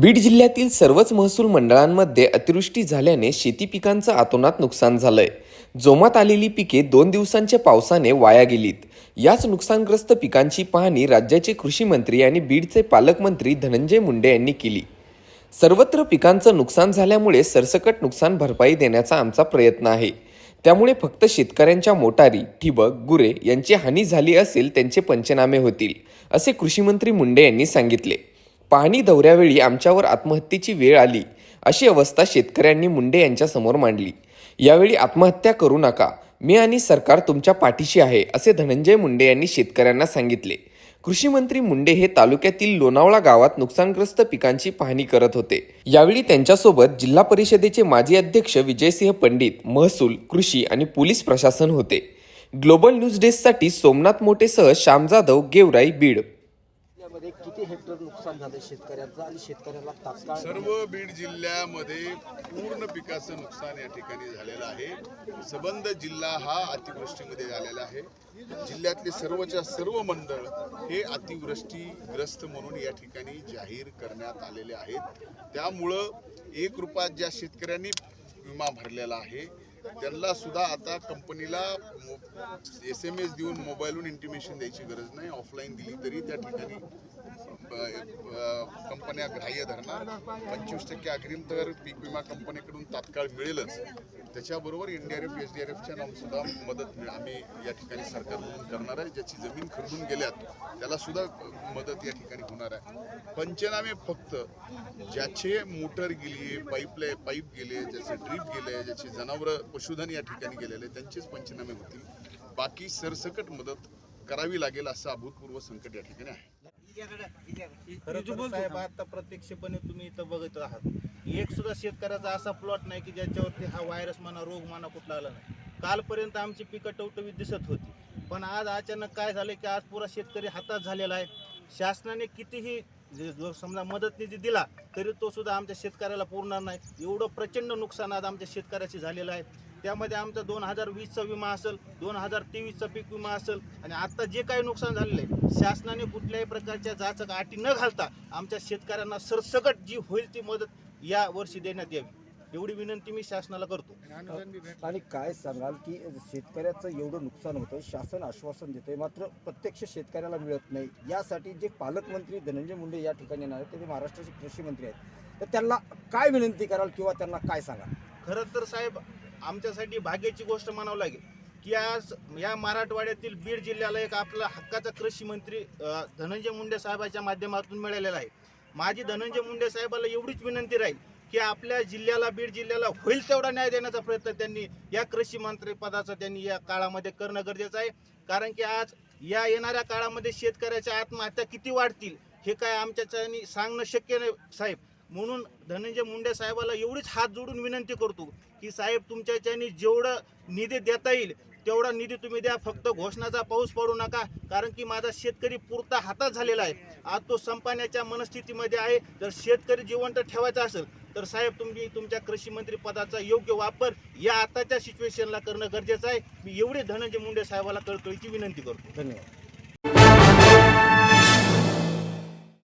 बीड जिल्ह्यातील सर्वच महसूल मंडळांमध्ये अतिवृष्टी झाल्याने शेती पिकांचं आतोनात नुकसान झालंय. जोमात आलेली पिके दोन दिवसांच्या पावसाने वाया गेलीत. याच नुकसानग्रस्त पिकांची पाहणी राज्याचे कृषी मंत्री आणि बीडचे पालकमंत्री धनंजय मुंडे यांनी केली. सर्वत्र पिकांचं नुकसान झाल्यामुळे सरसकट नुकसान भरपाई देण्याचा आमचा प्रयत्न आहे. त्यामुळे फक्त शेतकऱ्यांच्या मोटारी ठिबक गुरे यांची हानी झाली असेल त्यांचे पंचनामे होतील असे कृषीमंत्री मुंडे यांनी सांगितले. पाहणी दौऱ्यावेळी आमच्यावर आत्महत्येची वेळ आली अशी अवस्था शेतकऱ्यांनी मुंडे यांच्या समोर मांडली. यावेळी आत्महत्या करू नका मी आणि सरकार तुमच्या पाठीशी आहे असे धनंजय मुंडे यांनी शेतकऱ्यांना सांगितले. कृषी मंत्री मुंडे हे तालुक्यातील लोणावळा गावात नुकसानग्रस्त पिकांची पाहणी करत होते. यावेळी त्यांच्यासोबत जिल्हा परिषदेचे माजी अध्यक्ष विजयसिंह पंडित महसूल कृषी आणि पोलीस प्रशासन होते. ग्लोबल न्यूज डेस्कसाठी सोमनाथ मोटेसह श्याम जाधव गेवराई बीड. जिल्ह्यामध्ये किती हेक्टर नुकसान झालं शेतकऱ्यांचं आणि शेतकऱ्याला तात्काळ सर्व बीड जिल्ह्यामध्ये पूर्ण पिकाचं नुकसान या ठिकाणी झालेलं आहे. सबंध जिल्हा हा अतिवृष्टीमध्ये झालेला आहे. जिल्ह्यातले सर्वच्या सर्व मंडळ हे अतिवृष्टीग्रस्त म्हणून या ठिकाणी जाहीर करण्यात आलेले आहेत. त्यामुळं एक रुपयात ज्या शेतकऱ्यांनी विमा भरलेला आहे त्यांना सुद्धा आता कंपनीला एस एम एस देऊन मोबाईलवरून इंटिमेशन द्यायची गरज नाही. ऑफलाईन दिली तरी त्या ठिकाणी कंपन्या ग्राह्य धरणार. पंचवीस टक्के अग्रिम तर पीक विमा कंपनीकडून तात्काळ मिळेलच. त्याच्याबरोबर N D R F S D R एफच्या सुद्धा मदत आम्ही या ठिकाणी सरकारकडून करणार आहे. ज्याची जमीन खरेदून गेल्यात त्याला सुद्धा मदत या ठिकाणी होणार आहे. पंचनामे फक्त ज्याचे मोटर गेली पाईपले पाईप गेले ज्याचे ड्रीप गेले ज्याचे जनावरं पशुधन या ठिकाणी गेलेले त्यांचेच पंचनामे होतील. बाकी सरसकट मदत करावी लागेल असं अभूतपूर्व संकट या ठिकाणी आहे. खरं तर साहेब आता प्रत्यक्षपणे तुम्ही इथं बघत आहात. एक सुद्धा शेतकऱ्याचा असा प्लॉट नाही की ज्याच्यावरती हा व्हायरस म्हणा रोग म्हणा कुठला आला नाही. कालपर्यंत आमची पिकं टवटवीत दिसत होती. पण आज अचानक काय झालं की आज पुरा शेतकरी हातात झालेला आहे. शासनाने कितीही समजा मदत निधी दिला तरी तो सुद्धा आमच्या शेतकऱ्याला पुरणार नाही. एवढं प्रचंड नुकसान आज आमच्या शेतकऱ्याचे झालेलं आहे. त्यामध्ये आमचा दोन हजार वीसचा विमा असेल दोन हजार तेवीसचा पीक विमा असेल आणि आता जे काही नुकसान झालेलं आहे शासनाने कुठल्याही प्रकारच्या जाचक अटी न घालता आमच्या शेतकऱ्यांना सरसकट जी होईल ती मदत या वर्षी देण्यात यावी. एवढी विनंती मी शासनाला करतो. आणि काय सांगाल की शेतकऱ्याचं एवढं नुकसान होतं शासन आश्वासन देते मात्र प्रत्यक्ष शेतकऱ्याला मिळत नाही. यासाठी जे पालकमंत्री धनंजय मुंडे या ठिकाणी येणार आहेत ते महाराष्ट्राचे कृषी मंत्री आहेत तर त्यांना काय विनंती कराल किंवा त्यांना काय सांगाल? खरं तर साहेब आमच्यासाठी भाग्याची गोष्ट म्हणावं लागेल की आज या मराठवाड्यातील बीड जिल्ह्याला एक आपला हक्काचा कृषी मंत्री धनंजय मुंडे साहेबाच्या माध्यमातून मिळालेला आहे. माझी धनंजय मुंडे साहेबाला एवढीच विनंती राहील की आपल्या जिल्ह्याला बीड जिल्ह्याला होईल तेवढा न्याय देण्याचा प्रयत्न त्यांनी या कृषी मंत्री पदाचा त्यांनी या काळामध्ये करणं गरजेचं आहे. कारण की आज या येणाऱ्या काळामध्ये शेतकऱ्याच्या आत्महत्या किती वाढतील हे काय आमच्याच्यानी सांगणं शक्य नाही साहेब. म्हणून धनंजय मुंडे साहेबाला एवढीच हात जोडून विनंती करतो की साहेब तुमच्याच्यानी जेवढं निधी देता येईल तेवढा निधी तुम्ही द्या. फक्त घोषणाचा पाऊस पडू नका कारण की माझा शेतकरी पुरता हातात झालेला आहे. आज तो संपण्याच्या मनस्थितीमध्ये आहे. जर शेतकरी जिवंत ठेवायचा असेल तर साहेब तुम्ही तुमच्या कृषी मंत्री पदाचा योग्य वापर या आताच्या सिच्युएशनला करणं गरजेचं आहे. मी एवढी धनंजय मुंडे साहेबाला कळकळीची विनंती करतो. धन्यवाद.